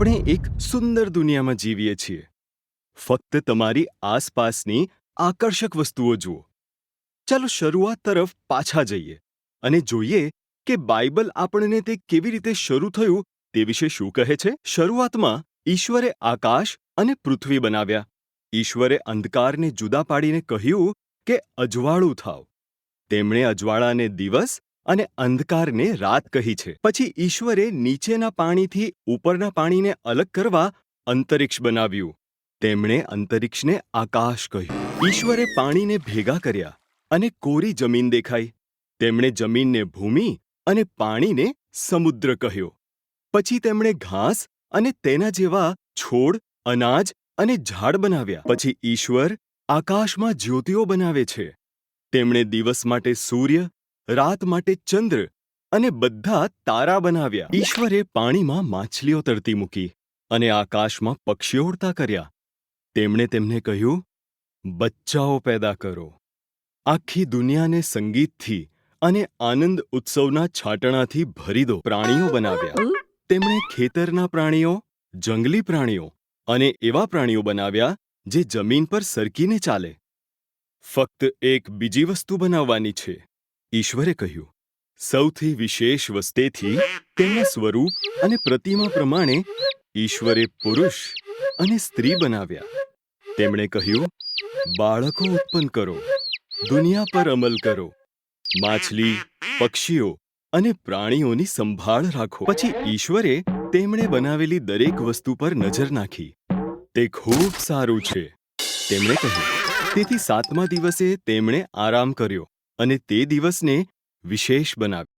આપણે એક સુંદર દુનિયામાં જીવીએ છીએ. ફક્ત તમારી આસપાસની આકર્ષક વસ્તુઓ જુઓ. ચાલો શરૂઆત તરફ પાછા જઈએ અને જોઈએ કે બાઇબલ આપણને તે કેવી રીતે શરૂ થયું તે વિશે શું કહે છે. શરૂઆતમાં ઈશ્વરે આકાશ અને પૃથ્વી બનાવ્યા. ઈશ્વરે અંધકારને જુદા પાડીને કહ્યું કે અજવાળું થાવ. તેમણે અજવાળાને દિવસ અને અંધકારને રાત કહી છે. પછી ઈશ્વરે નીચેના પાણીથી ઉપરના પાણીને અલગ કરવા અંતરિક્ષ બનાવ્યું. તેમણે અંતરિક્ષને આકાશ કહ્યું. ઈશ્વરે પાણીને ભેગા કર્યા અને કોરી જમીન દેખાઈ. તેમણે જમીનને ભૂમિ અને પાણીને સમુદ્ર કહ્યો. પછી તેમણે ઘાસ અને તેના જેવા છોડ, અનાજ અને ઝાડ બનાવ્યા. પછી ઈશ્વર આકાશમાં જ્યોતિઓ બનાવે છે. તેમણે દિવસ માટે સૂર્ય રાત માટે ચંદ્ર અને બધા તારા બનાવ્યા. ઈશ્વરે પાણીમાં માછલીઓ તરતી મૂકી અને આકાશમાં પક્ષીઓ ઉડતા કર્યા. તેમણે તેમને કહ્યું, બચ્ચાઓ પેદા કરો. આખી દુનિયાને સંગીતથી અને આનંદ ઉત્સવના છાટણાથી ભરી દો. પ્રાણીઓ બનાવ્યા. તેમણે ખેતરના પ્રાણીઓ, જંગલી પ્રાણીઓ અને એવા પ્રાણીઓ બનાવ્યા જે જમીન પર સરકીને ચાલે. ફક્ત એક બીજી વસ્તુ બનાવવાની છે. ઈશ્વરે કહ્યું, સૌથી વિશેષ વસ્તેથી તેમના સ્વરૂપ અને પ્રતિમા પ્રમાણે ઈશ્વરે પુરુષ અને સ્ત્રી બનાવ્યા. તેમણે કહ્યું, બાળકો ઉત્પન્ન કરો, દુનિયા પર અમલ કરો, માછલી, પક્ષીઓ અને પ્રાણીઓની સંભાળ રાખો. પછી ઈશ્વરે તેમણે બનાવેલી દરેક વસ્તુ પર નજર નાખી. તે ખૂબ સારું છે, તેમણે કહ્યું. તેથી સાતમા દિવસે તેમણે આરામ કર્યો. અને તે દિવસને વિશેષ બનાવ્યો.